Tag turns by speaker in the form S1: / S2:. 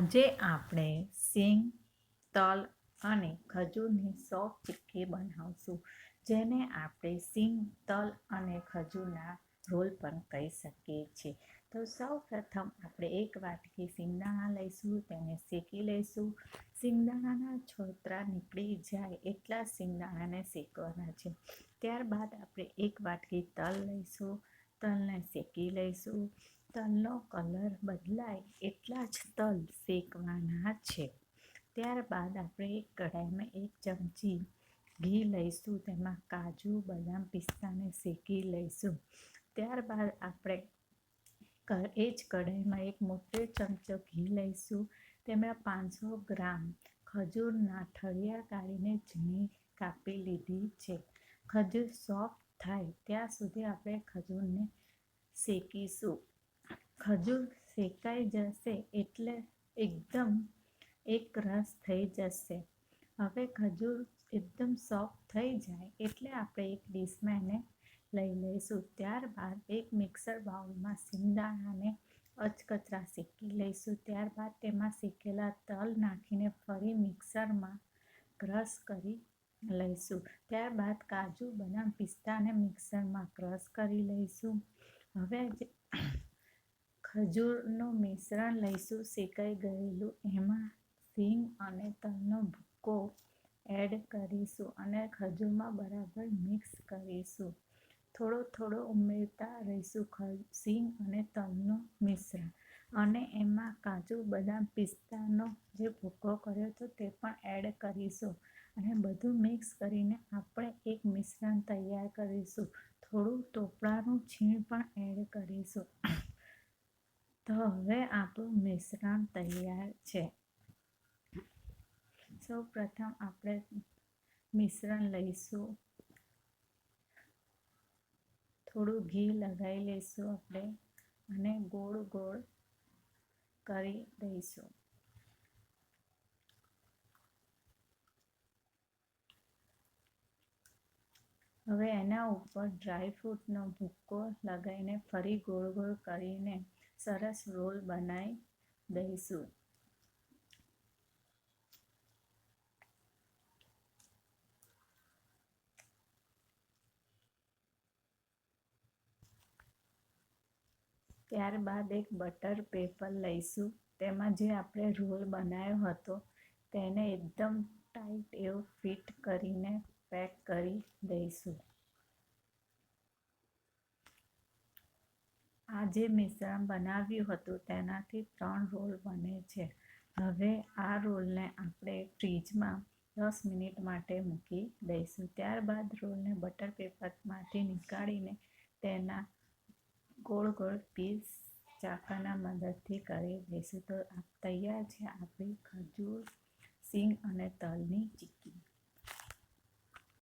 S1: આજે આપણે સિંગ, તલ અને ખજૂરની સોફ્ટ ચીક્કી બનાવશું, જેને આપણે સિંગ, તલ અને ખજૂરના રોલ પણ કહી શકીએ છીએ. તો સૌ પ્રથમ આપણે એક વાટકી સિંગદાણા લઈશું, તેને શેકી લઈશું. સિંગદાણાના છોતરા નીકળી જાય એટલા સિંગદાણાને શેકવાના છે. ત્યારબાદ આપણે એક વાટકી તલ લઈશું, તલને શેકી લઈશું. તલનો કલર બદલાય એટલા જ તલ શેકવાના છે. ત્યારબાદ આપણે એક કઢાઈમાં એક ચમચી ઘી લઈશું, તેમાં કાજુ, બદામ પિસ્તાને શેકી લઈશું. ત્યારબાદ આપણે એ જ કઢાઈમાં એક મોટો ચમચો ઘી લઈશું, તેમાં પાંચસો ગ્રામ ખજૂરના ઠળિયા કાઢીને ઝીણી કાપી લીધી છે. ખજૂર સોફ્ટ થાય ત્યાં સુધી આપણે ખજૂરને શેકીશું. ખજૂર શેકાઈ જશે એટલે એકદમ એક રસ થઈ જશે. હવે ખજૂર એકદમ સોફ્ટ થઈ જાય એટલે આપણે એક ડીશમાં એને લઈ લઈશું. ત્યારબાદ એક મિક્સર બાઉલમાં સિંગદાણાને અચકચરા શેકી લઈશું. ત્યારબાદ તેમાં શેકેલા તલ નાખીને ફરી મિક્સરમાં ક્રશ કરી લઈશું. ત્યારબાદ કાજુ, બદામ પિસ્તાને મિક્સરમાં ક્રશ કરી લઈશું. હવે ખજૂરનું મિશ્રણ લઈશું, શેકાઈ ગયેલું. એમાં સીંગ અને તલનો ભૂકો એડ કરીશું અને ખજૂરમાં બરાબર મિક્સ કરીશું. થોડો થોડો ઉમેરતા રહીશું સિંગ અને તલનું મિશ્રણ. અને એમાં કાજુ, બદામ પિસ્તાનો જે ભૂકો કર્યો હતો તે પણ એડ કરીશું. અને બધું મિક્સ કરીને આપણે એક મિશ્રણ તૈયાર કરીશું. થોડું ટોપરાનું છીણ પણ એડ કરીશું. તો હવે આપણું મિશ્રણ તૈયાર છે. સૌ પ્રથમ આપણે મિશ્રણ લઈશું. થોડું ઘી લગાવી લઈશું આપણે અને ગોળ ગોળ કરી દઈશું. હવે એના ઉપર ડ્રાયફ્રૂટનો ભૂક્કો લગાવીને ફરી ગોળ ગોળ કરીને સરસ રોલ બનાવી દઈશું. ત્યારબાદ એક બટર પેપર લઈશું. તેમાં જે આપણે રોલ બનાવ્યો હતો તેને એકદમ ટાઈટ એવો ફિટ કરીને પેક કરી દઈશું આ જે મિશ્રણ બનાવ્યું હતું તેનાથી ત્રણ રોલ બને છે. હવે આ રોલને આપણે ફ્રીજમાં દસ મિનિટ માટે મૂકી દઈશું. ત્યારબાદ રોલને બટર પેપરમાંથી નીકાળીને તેના ગોળ ગોળ પીસ ચાકાના મદદથી કરી દઈશું. તો તૈયાર છે આપણી ખજૂર, સિંગ અને તલની ચીક્કી.